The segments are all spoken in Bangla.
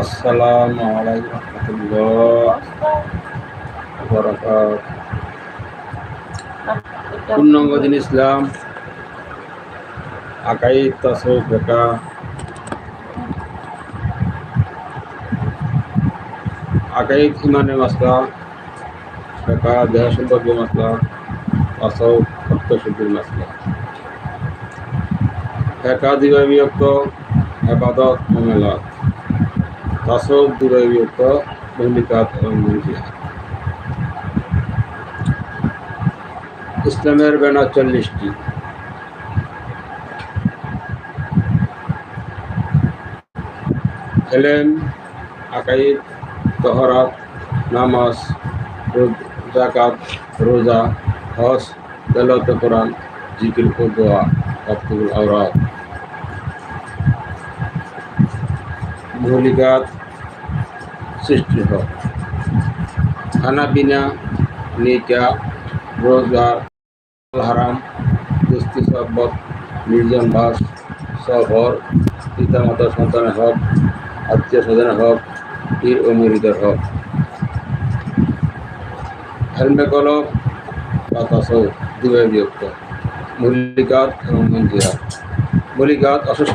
আসসালামু বরকাত পূর্ণাঙ্গ দিন ইসলাম। আকাই তাসো বেকা আকাই ইমানের মাসলা বেকা দেহ সম্পর্কীয় মাসলা তাসো ভক্ত শুদ্ধির মাসলা। একা দিবা বিভক্ত আবাদত মমেলাত তাসব দুরাই বিভক্ত মৌলিকাত এবং মঞ্জিয়া ইসলামের ব্যানার চল্লিশটি। এলেম আকাইদ তহরাত, নামাজ জাকাত, রোজা, হজ তেলত কোরআন, জিকির ও দোয়া। অব্দুল আওরাত মৌলিকাত সৃষ্টি হয় খানা পিনা নিকা রোজগার হারাম দুস্তি সব্বত নির্জন বাস সফর পিতামাতা সন্তানের হক আত্মীয় স্বজনের হক পীর ও মুরিদের হক হেলমে কলম বা তাসৌ দুবে বিভক্ত মল্লিকাত এবং মঞ্জিরাত মল্লিকাত অসুস্থ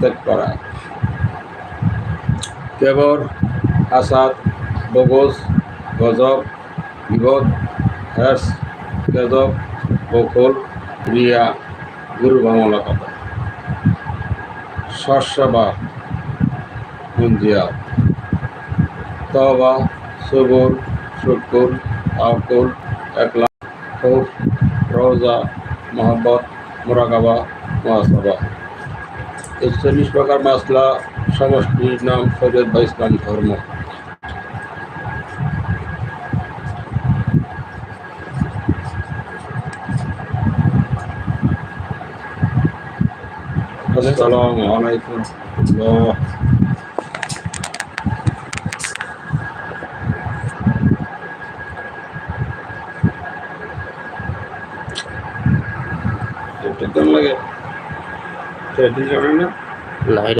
ত্যাগ করা কেবর, আসাদ, বগজ, গজব বিভদ হ্যাস কেদব বকল, রিয়া, গুরু বামলা কথা শস্যবা মুঞ্জিয়া। তবা সবর, শুকুর, আকুল, একলা খুব রোজা মোহাম্মত মোরাকাবা, মহাসভা। এই চল্লিশ প্রকার মাসলা সমষ্টির নাম শরীয়ত বা ইসলাম ধর্ম। আসসালামু আলাইকুম। লাগে? না?